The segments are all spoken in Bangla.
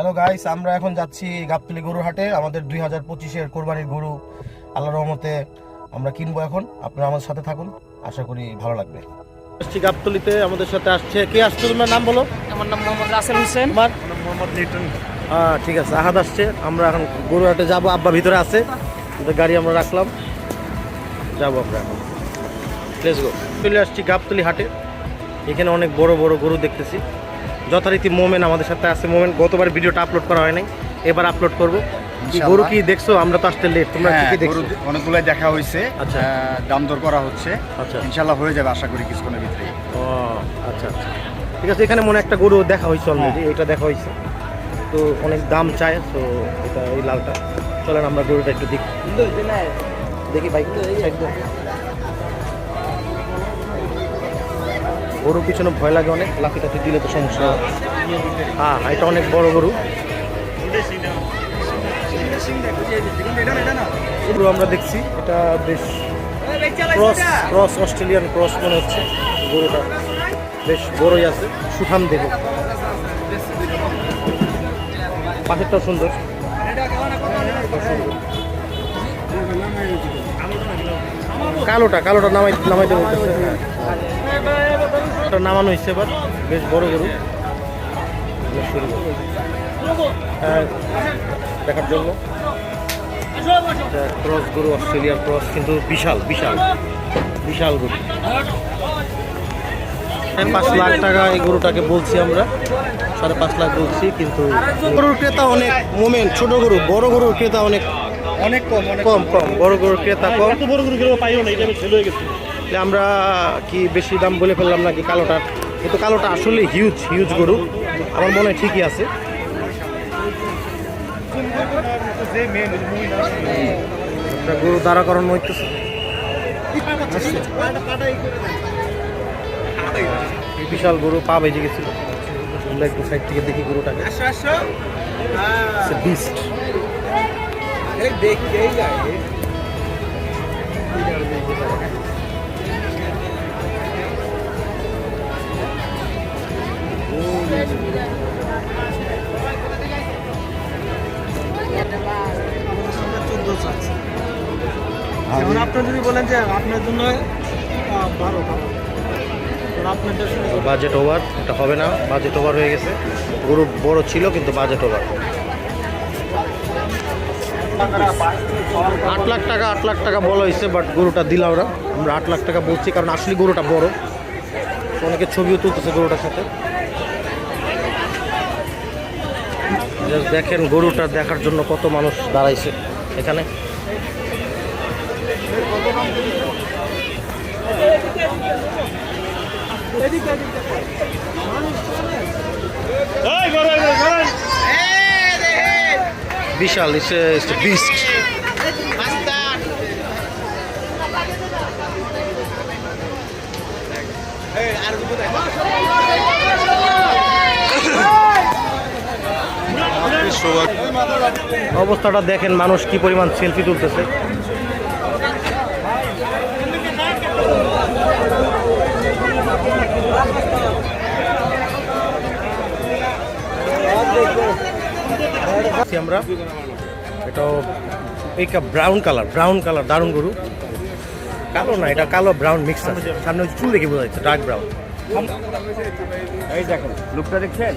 হ্যালো গাইস আমরা এখন যাচ্ছি গাবতলি গরুর হাটে আমাদের দুই হাজার পঁচিশের কোরবানির গরু আল্লাহ রহমতে আমরা কিনবো এখন। আপনারা আমাদের সাথে থাকুন আশা করি ভালো লাগবে। আসছি গাবতলিতে আমাদের সাথে আসছে কে? আসছে তোমার নাম বলো? আমার নাম মোহাম্মদ রাসেল হোসেন। তোমার? হ্যাঁ ঠিক আছে আহাদ আসছে। আমরা এখন গরু হাটে যাব আব্বা ভিতরে আছে। গাড়ি আমরা রাখলাম। যাব আমরা এখন। লেটস গো চলে আসছি গাবতলি হাটে। এখানে অনেক বড় বড় গরু দেখতেছি। যথারীতি মোমেন আমাদের সাথে আছে। মোমেন গতবার ভিডিওটা আপলোড করা হয় নাই। এবার আপলোড করব। ইনশাআল্লাহ। গরু কি দেখছ? আমরা তো আসতে লেট তোমরা কি হ্যাঁ দেখছ? গরু অনেকগুলাই দেখা হয়েছে। আচ্ছা। দাম দর করা হচ্ছে। আচ্ছা। ইনশাল্লাহ হয়ে যাবে আশা করি কিছুক্ষণের ভিতরে ও আচ্ছা আচ্ছা। ঠিক আছে এখানে মনে একটা গরু দেখা হয়েছে অলরেডি এটা দেখা হয়েছে। তো অনেক দাম চায় তো এটা এই লালটা। চলেন আমরা গরুটা একটু দেখি। দেখি বাইক গরুর পিছনে ভয় লাগে অনেক লাফি টাফি দিলে তো সমস্যা। হ্যাঁ এটা অনেক বড় গরু। গরু আমরা দেখছি, এটা বেশ ক্রস ক্রস অস্ট্রেলিয়ান ক্রস মনে হচ্ছে গরুটা। বেশ বড়ই আছে, সুঠাম দেহ। পাশেরটাও সুন্দর। কালোটা কালোটা নামাই নামাইতে বলতেছে এটা নামানো হয়েছে এবার। বেশ বড় গরু। হ্যাঁ, দেখার জন্য। ক্রস গরু অস্ট্রেলিয়ার ক্রস কিন্তু বিশাল বিশাল। বিশাল গরু। পাঁচ লাখ টাকা এই গরুটাকে বলছি আমরা। সাড়ে পাঁচ লাখ বলছি কিন্তু গরুর ক্রেতা অনেক মোমেন্ট ছোট গরু বড় গরুর ক্রেতা অনেক অনেক কম কম। কম বড় গরুর ক্রেতা কম। বড় গরু পাইও না এটা ফেল হয়ে গেছে। আমরা কি বেশি দাম বলে ফেললাম নাকি কালোটার কিন্তু কালোটা আসলে হিউজ হিউজ গরু। আমার মনে হয় ঠিকই আছে। গরু করানো হইতেছে। বিশাল গরু পা বেজে গেছিল। আমরা একটু সাইড থেকে দেখি গরুটাকে। বিস্ট যদি বলেন যে আপনার জন্য দেড়শো বাজেট ওভার এটা হবে না। বাজেট ওভার হয়ে গেছে। গরু বড় ছিল, কিন্তু বাজেট ওভার আট লাখ টাকা, আট লাখ টাকা বলা হয়েছে বাট গরুটা দিলাম না। আমরা আট লাখ টাকা বলছি, কারণ আসলে গরুটা বড়। অনেকে ছবিও তুলতেছে গরুটার সাথে। দেখেন গরুটা দেখার জন্য কত মানুষ দাঁড়াইছে এখানে। বিশাল ইটস বিস্ট অবস্থাটা দেখেন মানুষ কি পরিমাণ সেলফি তুলতেছে। আমরা। এটাও এই ব্রাউন কালার ব্রাউন কালার দারুণ গরু। কালো না এটা কালো ব্রাউন মিক্স আছে। সামনে ওই চুল দেখে বোঝা যাচ্ছে ডার্ক ব্রাউন এই দেখেন লুকটা দেখছেন?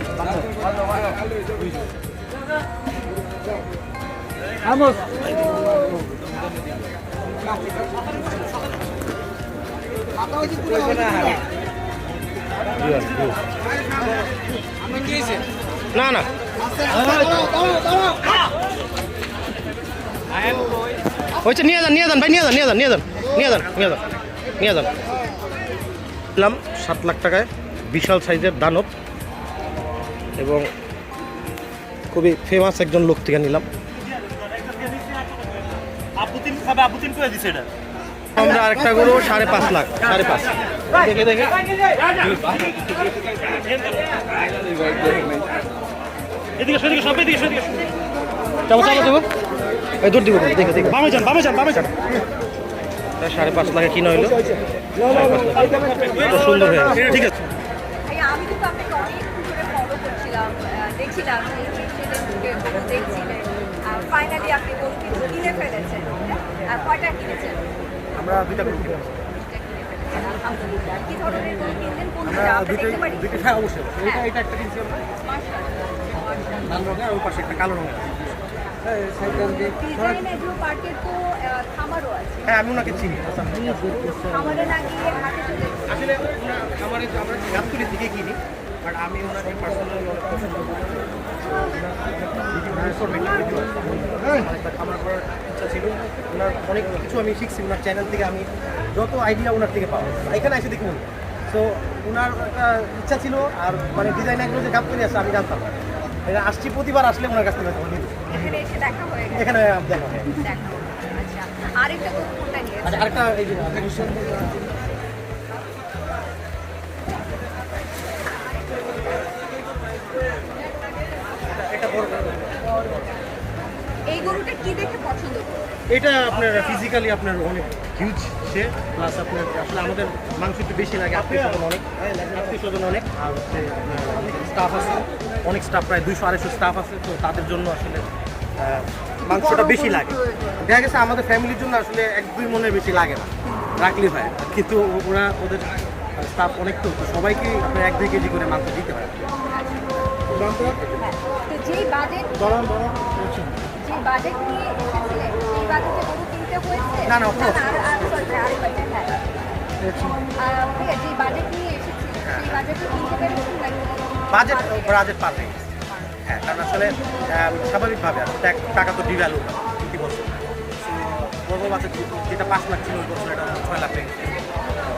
না না। হয়েছে নিয়ে যান নিয়ে যান ভাই নিয়ে যান নিয়ে যান নিয়ে যান নিয়ে যান নিয়ে যান নিয়ে যান। নিলাম সাত লাখ টাকায় বিশাল সাইজের দানব এবং খুবই ফেমাস একজন লোক থেকে নিলাম। আমরা আরেকটা গরু সাড়ে পাঁচ লাখ সাড়ে পাঁচ। দেখে দেখে। এদিকে সেদিকে সব এদিকে সেদিকে চাপা চাপা দেবো এই দূর দিব দেখে দেখে। বামে যান বামে যান বামে যান। সাড়ে পাঁচ লাখে কিনা হইল সুন্দর হয়ে ঠিক আছে। আমি কিন্তু আপনাকে অনেকক্ষণ ধরে ফলো করছিলাম দেখছিলাম যে দেখছিলেন। ফাইনালি আপনি গরু কিন্তু কিনে ফেলেছেন কয়টা কিনেছেন? আমরা দুইটা গরু কিনে আনছি। আলহামদুলিল্লাহ। কি ধরনের গরু কিনলেন? কোন দুইটাই দেখতে পারি? দুইটা হ্যাঁ অবশ্যই। এটা এটা একটা কিনছি আমরা। লাল রঙের আর ওই পাশে একটা কালো রঙের আছে। হ্যাঁ আমি ওনাকে চিনি। খামারে না গিয়ে হাটে আসলে খামারে আমরা গাবতুলির দিকে কিনি বাট আমি ওনাকে পার্সোনালি অনেক পছন্দ একটা খামার করার ইচ্ছা ছিল। ওনার অনেক কিছু আমি শিখছি ওনার চ্যানেল থেকে আমি যত আইডিয়া ওনার থেকে পাওয়া এখানে এসে দেখুন। তো ওনার একটা ইচ্ছা ছিল আর মানে ডিজাইন এগুলো যে গাবতুলি আছে আমি জানতাম এটা আসছি প্রতিবার আসলে ওনার কাছ থেকে এখানে এসে দেখা হয়ে গেছে। এখানে দেখা হয়ে গেছে। আচ্ছা। আরেকটা কোনটা নিয়েছেন আচ্ছা আরেকটা এই যে এই গরুটা কি দেখে পছন্দ করলেন এটা আপনার ফিজিক্যালি আপনার অনেক হিউজ সে প্লাস আপনার আসলে আমাদের মাংস একটু বেশি লাগে আত্মীয় স্বজন অনেক আত্মীয় স্বজন অনেক আর হচ্ছে স্টাফ আছে অনেক স্টাফ প্রায় দুইশো আড়াইশো স্টাফ আছে তো তাদের জন্য আসলে মাংসটা বেশি লাগে। দেখা গেছে আমাদের ফ্যামিলির জন্য আসলে এক দুই মনের বেশি লাগে না রাখলে হয় কিন্তু ওরা ওদের স্টাফ অনেক তো সবাইকে আপনার এক দুই কেজি করে মাংস দিতে তো যেই বাজেট যে বাজেট নিয়ে না, না, হ্যাঁ বাজেট বাজেটে পার হ্যাঁ কারণ আসলে স্বাভাবিকভাবে টাকা তো ডিভ্যালু প্রতি বছর বড় বাজেট যেটা পাঁচ লাখ ছিল ওই বছর এটা ছয় লাখ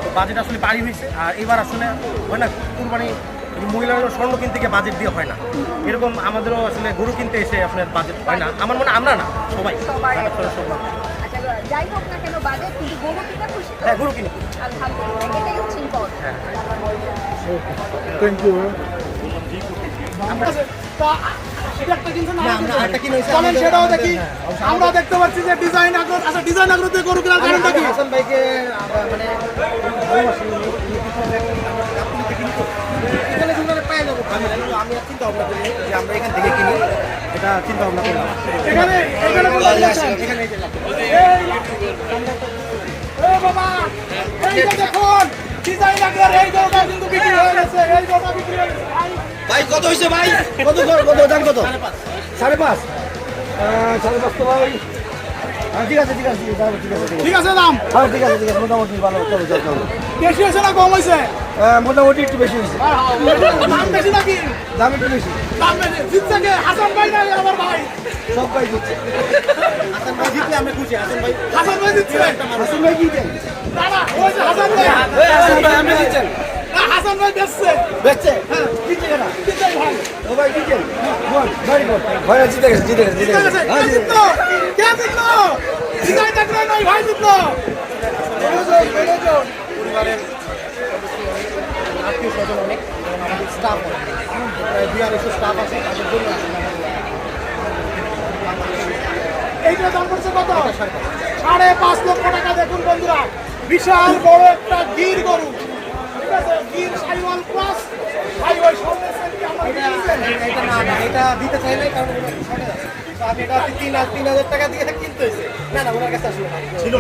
তো বাজেট আসলে বাড়ি হয়েছে। আর এবার আসলে হয় না কুরবানি মহিলারা স্বর্ণ কিনতে গিয়ে বাজেট দিয়ে হয় না। এরকম আমাদেরও আসলে গরু কিনতে এসে আপনার বাজেট হয় না। আমার মনে আমরা না সবাই। সবাই। আসলে সবাই। আচ্ছা যাই হোক না কেন বাজেট কিন্তু গরু কিনে খুশি হ্যাঁ গরু কিনে। আলহামদুলিল্লাহ এটাই হচ্ছে ইম্পর্টেন্ট হ্যাঁ। না, আমরা দেখতে পাচ্ছি যে ডিজাইন আগ্রহ আচ্ছা ডিজাইন আগ্রহ গরু কেনার কারণটা কি? হাসান ভাইকে মানে ভালোবাসি, উনি- উনি কিছু একটা আমরা গাবতলী থেকে কিনি তো। এখানে যদি আমরা পেয়ে যাব ভালো লাগে। তো আমি আর চিন্তা ভাবনা করি যে আমরা এখান থেকে কিনি এটা চিন্তা ভাবনা করলাম এখানে এখানে বাবা এই দেখুন ভাই কত হয়েছে ভাই? কত কত দাম কত? সাড়ে পাঁচ। সাড়ে পাঁচ তো ভাই। হ্যাঁ, ঠিক আছে ঠিক আছে ঠিক আছে ঠিক আছে ঠিক আছে। ঠিক আছে দাম? হ্যাঁ ঠিক আছে ঠিক আছে মোটামুটি ভালো চলো চলো চলো। বেশি হয়েছে না কম হয়েছে? মোটামুটি একটু বেশি হয়েছে। দাম বেশি নাকি? দাম একটু বেশি। হাসান ভাই নাই আমার ভাই। সব ভাই দিচ্ছে হাসান ভাই জিতলে আমরা খুশি হাসান ভাই হাসান ভাই দিচ্ছে হাসান ভাই কি দেন না না ওই যে হাসান ভাই। হাসান ভাই আপনি দিচ্ছেন হাসান ভাই বেচছে। বেচছে? হ্যাঁ দিচ্ছে কেনা? দিচ্ছে ভাই। ও ভাই দিচ্ছেন গুড ভেরি গুড ভাই জিতে গেছে জিতে গেছে জিতে গেছে। হ্যাঁ জিতলো কে জিতলো? ডিজাইন আগ্রহ ভাই জিতলো। পরিবারের আত্মীয় স্বজন অনেক এবং আমাদের স্টাফ অনেক। প্রায় দুই আড়াইশো স্টাফ আছে তাদের জন্য এইটা দাম পড়ছে কত? সাড়ে পাঁচ লক্ষ টাকা দেখুন বন্ধুরা। বিশাল বড় একটা গির গরু। ঠিক আছে? গির সাইওয়াল সামনে এটা না এটা দিতে চাই নাই কারণ শর্টেজ আছে। তো আমি এটা তিন তিন হাজার টাকা দিয়ে কিনতে হয়েছে। না না ওনার কাছে আসলে। ছিল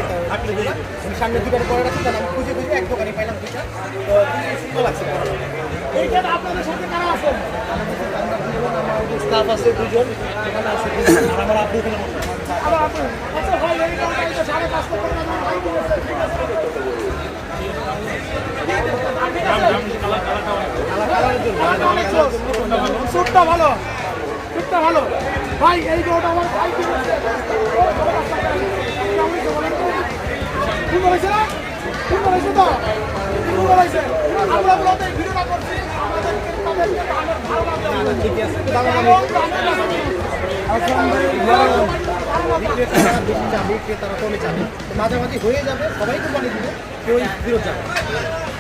উনি সামনে পরে রাখছি তাহলে আমি খুঁজে খুঁজে এক দোকানে পাইলাম দুইটা। তো সুন্দর লাগছে। এইখানে আপনাদের সাথে কারা আছেন স্টাফ আছে দুজন এখানে আছে আমার আপনি আপনি আচ্ছা ভাই এই দামটা সাড়ে পাঁচ টাকা ভাই দিয়েছে ঠিক আছে। সুটটা ভালো। সুটটা ভালো। ভাই এই গরুটা আমার ভাই না? তো? আমরা মূলত এই ভিডিওটা করছি। বিক্রেতারা কমে যাবে। মাঝামাঝি হয়ে যাবে। সবাই তো বলে দিবে কেউ বিরোধ যাবে না।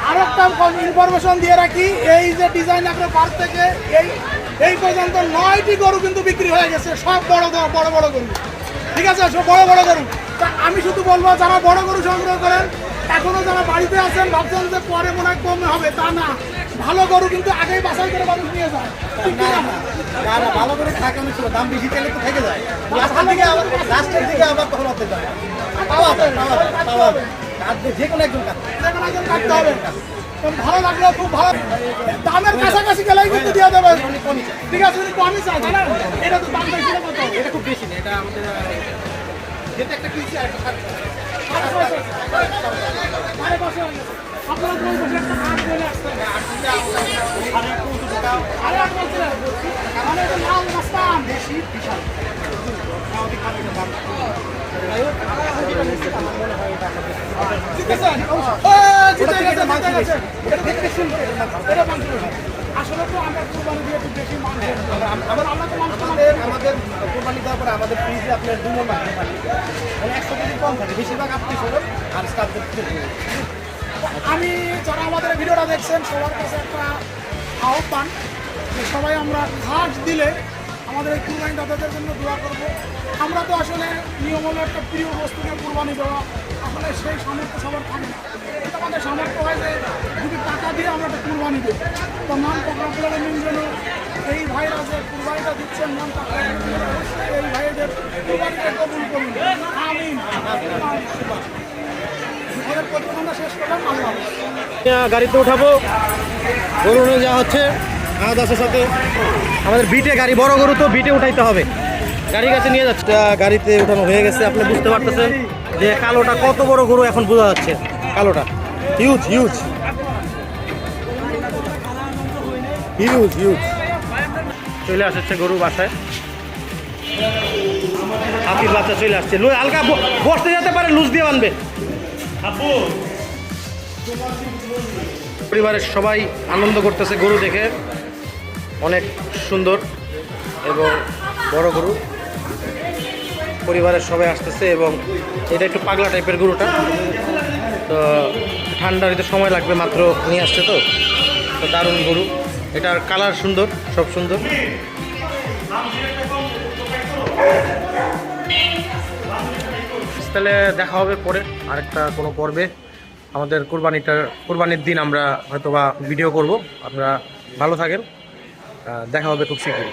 আর একটা ইনফরমেশন দিয়ে রাখি এই যে ডিজাইন আপনার পার্ক থেকে এই এই পর্যন্ত নয়টি গরু কিন্তু বিক্রি হয়ে গেছে সব বড় বড় বড় গরু। ঠিক আছে সব বড় বড় গরু। তা আমি শুধু বলব যারা বড় গরু সংগ্রহ করেন এখনও যারা বাড়িতে আছেন ভাবছেন যে পরে মনে হয় কমে হবে তা না। ভালো গরু কিন্তু আগেই বাছাই করে মানুষ নিয়ে যায়। না? ভালো করে থাকে অনেক সময় দাম বেশি চাইলে তো থেকে যায়। লাস্টের দিকে আবার লাস্টের দিকে আবার তখন অর্ধেক দাম পাওয়া যায় পাওয়া যায় পাওয়া যায়। যে কোনো একজন কাটতে হবে। ভালো লাগল খুব ভালো দামের কাছাকাছি গেলেই কিন্তু দিয়ে দেবে ঠিক আছে যদি কমই চাই না এটা তো দাম বেশি কত এটা খুব বেশি না এটা আমাদের যেটা একটা কিনছি আর একটা। আসলে তো আমরা দিয়ে একটু বেশি আবার আমরা তো মাংস আমাদের দেওয়ার পরে আমাদের ফ্রিজে আপনার বেশিরভাগ আপনি আর আমি যারা আমাদের ভিডিওটা দেখছেন, সবার কাছে একটা আহ্বান যে সবাই আমরা ঘাট দিলে আমাদের এই কুরবানি দাদাদের জন্য দোয়া করব। আমরা তো আসলে নিয়ম হলো একটা প্রিয় বস্তুকে কুরবানি দেওয়া। আসলে সেই সামর্থ্য সবার থাকে না। আমাদের সামর্থ্য হয় যে যদি টাকা দিয়ে আমরা একটা কুরবানি দিই, তো মান মিন যেন এই ভাইরা যে কুরবানিটা দিচ্ছেন মান পকড়া এই ভাইদের কুরবানিটা কবুল করুন। হাফেজ। গাড়িতে উঠাবো। গরু যাওয়া হচ্ছে। আহাদ সাথে আমাদের বিটে গাড়ি, বড় গরু তো বিটে উঠাইতে হবে। গাড়ি কাছে নিয়ে যাচ্ছে। গাড়িতে উঠানো হয়ে গেছে আপনি বুঝতে পারতেছেন যে কালোটা কত বড় গরু এখন বোঝা যাচ্ছে। কালোটা। হিউজ হিউজ হিউজ হিউজ চলে আসছে গরু বাসায়। হাতির বাচ্চা চলে আসছে। হালকা বসতে যেতে পারে লুজ দিয়ে আনবে পরিবারের সবাই আনন্দ করতেছে গরু দেখে। অনেক সুন্দর এবং বড় গরু। পরিবারের সবাই আসতেছে এবং এটা একটু পাগলা টাইপের গরুটা। তো ঠান্ডার এতে সময় লাগবে মাত্র নিয়ে আসছে তো। তো দারুণ গরু। এটার কালার সুন্দর, সব সুন্দর। তাহলে দেখা হবে পরে আরেকটা কোনো পর্বে। আমাদের কোরবানিটা, কোরবানির দিন আমরা হয়তোবা ভিডিও করব। আপনারা ভালো থাকেন। দেখা হবে খুব শীঘ্রই।